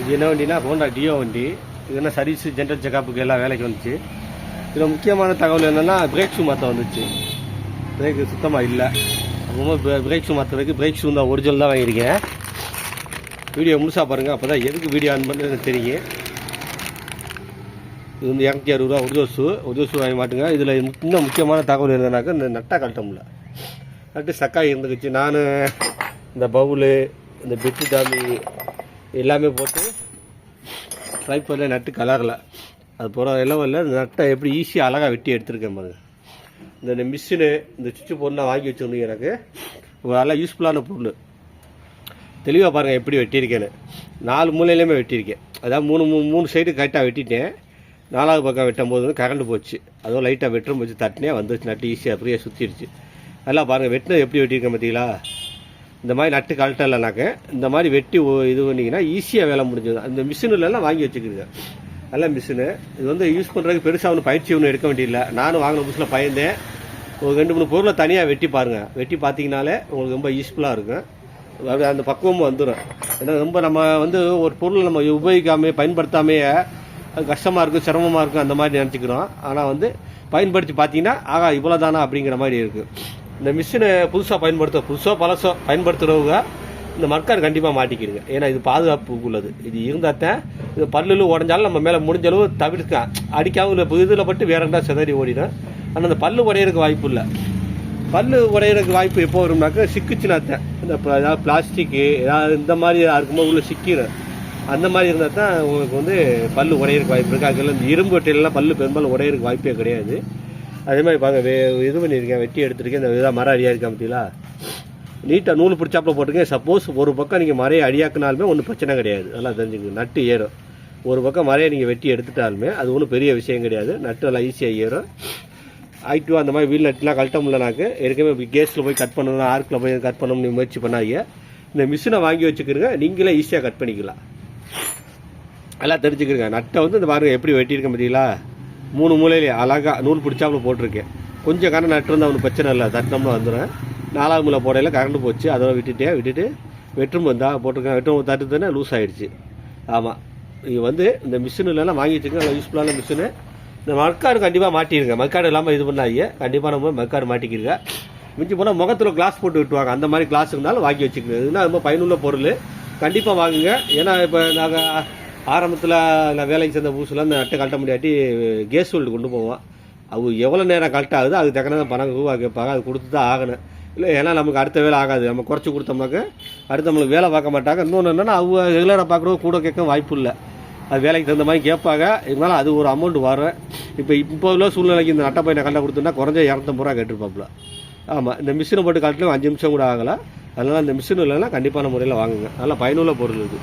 இது என்ன வண்டினா Honda deo வண்டி. இது என்ன சர்வீஸ் ஜென்ரல் செக்கப்புக்கு எல்லாம் வேலைக்கு வந்துச்சு. இதில் முக்கியமான தகவல் என்னென்னா பிரேக் ஷூ மாற்ற வந்துச்சு. பிரேக்கு சுத்தமாக இல்லை. அப்போ பிரேக் ஷூ மாற்றுறதுக்கு பிரேக் ஷூ தான் ஒரிஜினல் தான் வாங்கியிருக்கேன். வீடியோ முழுசாக பாருங்கள் அப்போ தான் எதுக்கு வீடியோ ஆன் பண்ணுறது எனக்கு தெரியும் இது வந்து இரநூத்தி அறுபது ரூபா ஒரிஜினல் ஷூ ஒரிஜினல் ஷூ வாங்கி மாட்டுங்க. இதில் இன்னும் முக்கியமான தகவல் என்னன்னாக்கா இந்த நட்டா கழட்ட முடியல நட்டு சக்காய் இருந்துக்குச்சு நான் இந்த பவுலு இந்த பெட்டு தாமி எல்லாமே போட்டு ட்ரை நட்டு கலரில். அது போகிற எல்லாம் இல்லை. நட்டை எப்படி ஈஸியாக அழகாக வெட்டி எடுத்திருக்கேன் பாருங்கள் இந்த மிஷினு இந்த சுவிட்சு பொருளாக வாங்கி வச்சுருந்தீங்க எனக்கு. ஒரு நல்லா யூஸ்ஃபுல்லான பொருள். தெளிவாக பாருங்கள் எப்படி வெட்டியிருக்கேன்னு. நாலு மூலையிலையுமே வெட்டியிருக்கேன். அதாவது மூணு மூணு மூணு சைடு கரெக்டாக வெட்டிட்டேன். நாலாவது பக்கம் வெட்டும் போது கரண்ட் போச்சு. அதுவும் லைட்டாக வெட்டும் போச்சு. தட்டினே வந்துச்சு நட்டு ஈஸியாக அப்படியே சுற்றிடுச்சு நல்லா பாருங்கள் வெட்டினது எப்படி வெட்டியிருக்கேன் பார்த்தீங்களா இந்த மாதிரி நட்டு கழட்டலைனாக்க இந்த மாதிரி வெட்டி இது பண்ணிங்கன்னா ஈஸியாக வேலை முடிஞ்சது. அந்த மிஷினுலலாம் வாங்கி வச்சுக்கிடுங்க. நல்ல மிஷினு இது வந்து யூஸ் பண்ணுறதுக்கு பெருசாக ஒன்றும் பயிற்சி ஒன்றும் எடுக்க வேண்டியதில்லை. நானும் வாங்கின புதுசில் பயந்தேன். ஒரு ரெண்டு மூணு பொருளை தனியாக வெட்டி பாருங்கள் வெட்டி பார்த்தீங்கனாலே உங்களுக்கு ரொம்ப யூஸ்ஃபுல்லாக இருக்கும். அது அந்த பக்குவமும் வந்துடும் ஏன்னா ரொம்ப நம்ம வந்து ஒரு பொருள் நம்ம உபயோகிக்காமே பயன்படுத்தாமையே அது கஷ்டமாக இருக்கும் சிரமமாக இருக்கும் அந்த மாதிரி நினச்சிக்கிறோம். ஆனால் வந்து பயன்படுத்தி பார்த்தீங்கன்னா ஆகா இவ்வளோ தானா அப்படிங்கிற மாதிரி இருக்குது இந்த மிஷினை புதுசாக பயன்படுத்த புதுசோ பழசோ பயன்படுத்துகிறவங்க இந்த மர்க்கார் கண்டிப்பாக மாட்டிக்கிடுங்க. ஏன்னா இது பாதுகாப்பு உள்ளது இது இருந்தால் தான் இது பல்லுல உடஞ்சாலும் நம்ம மேலே முடிஞ்ச அளவு தவிர்க்க அடிக்காம இல்லை இதில் பட்டு வேற இருந்தால் சிதறி ஓடிடும். ஆனால் அந்த பல்லு உடையிறதுக்கு வாய்ப்பு இல்லை. பல்லு உடையிறதுக்கு வாய்ப்பு எப்போ வரும்னாக்கா சிக்குச்சுனா தான். இந்த ஏதாவது பிளாஸ்டிக்கு ஏதாவது இந்த மாதிரி இருக்கும்போது உள்ள சிக்கிடும் அந்த மாதிரி இருந்தால் தான் உங்களுக்கு வந்து பல்லு உடையிறதுக்கு வாய்ப்பு இருக்குது அதுக்கெல்லாம் இந்த இரும்பு வெட்டையிலலாம் பல்லு பெரும்பாலும் உடையிறதுக்கு வாய்ப்பே கிடையாது. அதே மாதிரி பாருங்க வே இது பண்ணியிருக்கேன் வெட்டி எடுத்திருக்கேன். இந்த இதாக மரம் அடியாக இருக்கா பார்த்தீங்களா நீட்டாக நூல் பிடிச்சாப்பில் போட்டுருக்கேன். சப்போஸ் ஒரு பக்கம் நீங்கள் மரையை அடியாக்குனாலுமே ஒன்றும் பிரச்சனை கிடையாது. நல்லா தெரிஞ்சுக்கணும் நட்டு ஏறும். ஒரு பக்கம் மரையை நீங்கள் வெட்டி எடுத்துட்டாலுமே அது ஒன்றும் பெரிய விஷயம் கிடையாது. நட்டு நல்லா ஈஸியாக ஏறும். ஐட்டு அந்த மாதிரி வீல் நட்டுலாம் கழட்ட முடியலனாக்கு ஏற்கனவே கேஸில் போய் கட் பண்ணணும் ஆர்க்கில் போய் கட் பண்ணணும்னு முயற்சி பண்ணாங்க இந்த மிஷினை வாங்கி வச்சுக்கிறங்க நீங்களே ஈஸியாக கட் பண்ணிக்கலாம். எல்லாம் தெரிஞ்சுக்கிறங்க நட்டை வந்து இந்த பாருங்கள் எப்படி வெட்டியிருக்கேன் பார்த்தீங்களா மூணு மூலையிலே அழகாக நூல் பிடிச்சாப்புல போட்டிருக்கேன். கொஞ்சம் கரண்ட் நட்டு இருந்தால் ஒன்றும் பிரச்சனை இல்லை. தட்டினோம்னா வந்துடும் நாலாவது மூலை போடையில் கரண்ட் போச்சு. அதோட விட்டுட்டேன் விட்டுட்டு வெட்டும் வந்தா போட்டிருக்கேன். வெட்டும் தட்டு லூஸ் ஆகிடுச்சு ஆமாம் இது வந்து இந்த மிஷினுலாம் வாங்கி வச்சுக்கோங்க நல்லா யூஸ்ஃபுல்லான மிஷினு இந்த மக்காடு கண்டிப்பாக மாட்டிருங்க. மக்காடு இல்லாமல் இது பண்ணாங்க கண்டிப்பாக நம்ம மக்காடு மாட்டிக்கிறங்க மிஞ்சி போனால் முகத்தில் கிளாஸ் போட்டு விட்டுவாங்க அந்த மாதிரி கிளாஸ் இருந்தாலும் வாங்கி வச்சுக்கோங்க. இதுனா ரொம்ப பயனுள்ள பொருள். கண்டிப்பாக வாங்குங்க. ஏன்னா இப்போ நாங்கள் ஆரம்பத்தில் நான் வேலைக்கு சேர்ந்த புதுசில் அந்த நட்டை கழட்ட முடியாட்டி கேஸ் வெல்டு கொண்டு போவோம் அது எவ்வளோ நேரம் கலெக்ட் ஆகுது அதுக்கு தக்கன பணம் ரூபா கேட்பாங்க அது கொடுத்து தான் ஆகணும். இல்லை ஏன்னா நமக்கு அடுத்த வேலை ஆகாது. நம்ம குறைச்சி கொடுத்தோம்னாக்க அடுத்து நம்மளுக்கு வேலை பார்க்க மாட்டாங்க. இன்னொன்று என்னென்னா அவங்க ரெகுலராக பார்க்குறவங்க கூட கேட்க வாய்ப்பு இல்லை. அது வேலைக்கு தகுந்த மாதிரி கேட்பாங்க. இருந்தாலும் அது ஒரு அமௌண்ட் வரும் இப்போ இப்போ உள்ள சூழ்நிலைக்கு இந்த நட்டை பையனை கண்ட கொடுத்தோன்னா குறைஞ்ச இரநூத்தம்பது ரூபா கேட்டிருப்பாப்புல. ஆமாம் இந்த மிஷினை போட்டு கழட்டிலும் அஞ்சு நிமிஷம் கூட ஆகலை. அதனால் அந்த மிஷின் இல்லைன்னா கண்டிப்பான முறையில் வாங்குங்க. நல்லா பயனுள்ள பொருள் இது.